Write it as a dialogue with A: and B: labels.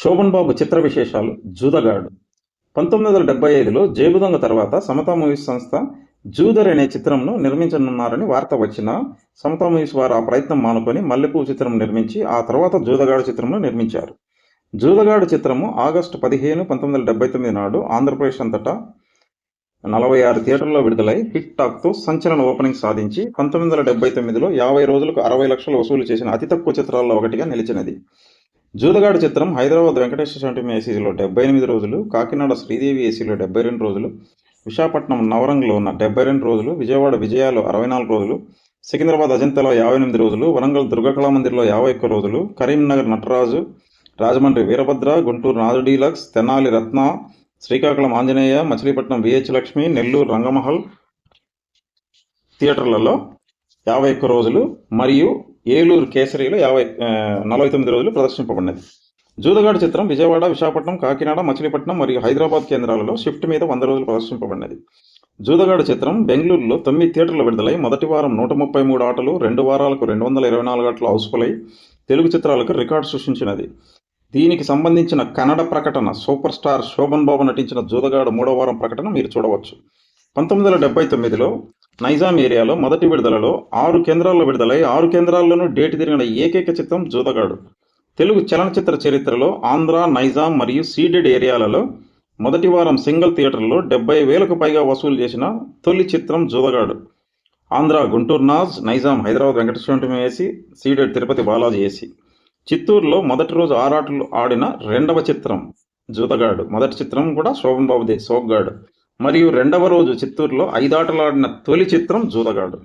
A: శోభన్ బాబు చిత్ర విశేషాలు. జూదగాడు. పంతొమ్మిది వందల డెబ్బై ఐదులో జేబుదొంగ తర్వాత సమతా మూవీస్ సంస్థ జూదర్ అనే చిత్రంను నిర్మించనున్నారని వార్త వచ్చిన సమతా మూవీస్ వారు ఆ ప్రయత్నం మానుకొని మల్లెపూ చిత్రం నిర్మించి ఆ తర్వాత జూదగాడు చిత్రంను నిర్మించారు. జూదగాడు చిత్రము ఆగస్టు పదిహేను పంతొమ్మిది వందల డెబ్బై తొమ్మిది నాడు ఆంధ్రప్రదేశ్ అంతటా నలభై ఆరు థియేటర్లో విడుదలై హిట్ టాక్తో సంచలన ఓపెనింగ్ సాధించి పంతొమ్మిది వందల డెబ్బై తొమ్మిదిలో యాభై రోజులకు అరవై లక్షలు వసూలు చేసిన అతి తక్కువ చిత్రాల్లో ఒకటిగా నిలిచినది. జూదగాడు చిత్రం హైదరాబాద్ వెంకటేశ్వర స్వామి ఏసీలో డెబ్బై ఎనిమిది రోజులు కాకినాడ శ్రీదేవి ఏసీలో డెబ్బై రెండు రోజులు విశాఖపట్నం నవరంగలో ఉన్న డెబ్బై రెండు రోజులు విజయవాడ విజయాలో అరవై నాలుగు రోజులు సికింద్రాబాద్ అజంతాలో యాభై ఎనిమిది రోజులు వరంగల్ దుర్గకళా మందిర్లో యాభై ఒక్క రోజులు కరీంనగర్ నటరాజు రాజమండ్రి వీరభద్ర గుంటూరు నాదు deluxe Tenali Ratna Srikakulam Anjaneya Machilipatnam V H Lakshmi Nellore Rangamahal థియేటర్లలో యాభై ఒక్క రోజులు మరియు ఏలూరు కేసరిలో యాభై నలభై తొమ్మిది రోజులు ప్రదర్శింపబడినది. జూదగాడు చిత్రం విజయవాడ విశాఖపట్నం కాకినాడ మచిలీపట్నం మరియు హైదరాబాద్ కేంద్రాలలో షిఫ్ట్ మీద వంద రోజులు ప్రదర్శింపబడినది. జూదగాడు చిత్రం బెంగళూరులో తొమ్మిది థియేటర్లు విడుదలై మొదటి వారం నూట ముప్పై మూడు ఆటలు రెండు వారాలకు రెండు వందల ఇరవై నాలుగు ఆటలు హౌస్ఫుల్ అయి తెలుగు చిత్రాలకు రికార్డు సృష్టించినది. దీనికి సంబంధించిన కన్నడ ప్రకటన సూపర్ స్టార్ శోభన్ బాబు నటించిన జూదగాడు మూడో వారం ప్రకటన మీరు చూడవచ్చు. పంతొమ్మిది వందల డెబ్బై తొమ్మిదిలో నైజాం ఏరియాలో మొదటి విడుదలలో ఆరు కేంద్రాల్లో విడుదలై ఆరు కేంద్రాల్లోనూ డేట్ తిరిగిన ఏకైక చిత్రం జూదగాడు. తెలుగు చలనచిత్ర చరిత్రలో ఆంధ్ర నైజాం మరియు సీడెడ్ ఏరియాలలో మొదటి వారం సింగిల్ థియేటర్లో డెబ్బై వేలకు పైగా వసూలు చేసిన తొలి చిత్రం జూదగాడు. ఆంధ్ర గుంటూరు నాజ్ నైజాం హైదరాబాద్ వెంకటేశ్వర వేసి సీడెడ్ తిరుపతి బాలాజీ ఏసీ చిత్తూరులో మొదటి రోజు ఆరాటలు ఆడిన రెండవ చిత్రం జూదగాడు. మొదటి చిత్రం కూడా శోభన్ బాబుదే సోగ్గాడు మరియు రెండవ రోజు చిత్తూరులో ఐదాటలాడిన తొలి చిత్రం జూదగాడు.